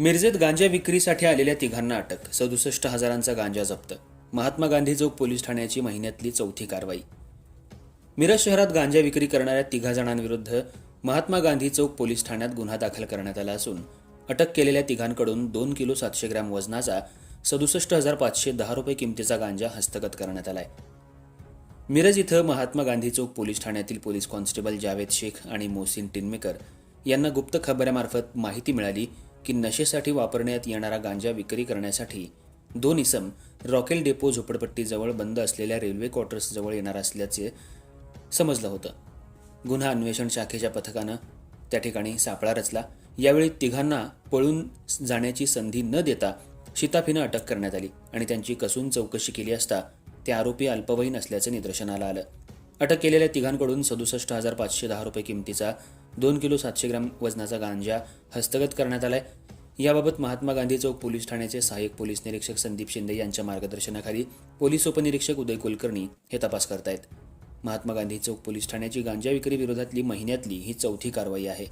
मिरजेत गांजा विक्रीसाठी आलेल्या तिघांना अटक सदुसष्ट हजारांचा गांजा जप्त. महात्मा गांधी चौक पोलीस ठाण्याची महिन्यातली चौथी कारवाई. मिरज शहरात गांजा विक्री करणाऱ्या तिघा जणांविरुद्ध महात्मा गांधी चौक पोलीस ठाण्यात गुन्हा दाखल करण्यात आला असून अटक केलेल्या तिघांकडून दोन किलो सातशे ग्रॅम वजनाचा सदुसष्ट हजार पाचशे दहा रुपये किमतीचा गांजा हस्तगत करण्यात आलाय. मिरज इथं महात्मा गांधी चौक पोलीस ठाण्यातील पोलीस कॉन्स्टेबल जावेद शेख आणि मोहसिन टिनमेकर यांना गुप्त खबऱ्यामार्फत माहिती मिळाली. की नशेसाठी वापरण्यात येणारा गांजा विक्री करण्यासाठी दोन इसम रॉकेल डेपो झोपडपट्टीजवळ बंद असलेल्या रेल्वे क्वार्टर्सजवळ येणार असल्याचे समजलं होतं. गुन्हा अन्वेषण शाखेच्या पथकानं त्या ठिकाणी सापळा रचला. यावेळी तिघांना पळून जाण्याची संधी न देता शिताफीनं अटक करण्यात आली आणि त्यांची कसून चौकशी केली असता ते आरोपी अल्पवयीन असल्याचं निदर्शनाला आलं. अटक केलेल्या तिघांकडून सदुसष्ट हजार पाचशे दहा रुपये किमतीचा दोन किलो सातशे ग्राम वजनाचा गांजा हस्तगत करण्यात आलाय. याबाबत महात्मा गांधी चौक पोलीस ठाण्याचे सहाय्यक पोलीस निरीक्षक संदीप शिंदे यांच्या मार्गदर्शनाखाली पोलीस उपनिरीक्षक उदय कुलकर्णी हे तपास करतायत. महात्मा गांधी चौक पोलीस ठाण्याची गांजा विक्री विरोधातली महिन्यातली ही चौथी कारवाई आहे.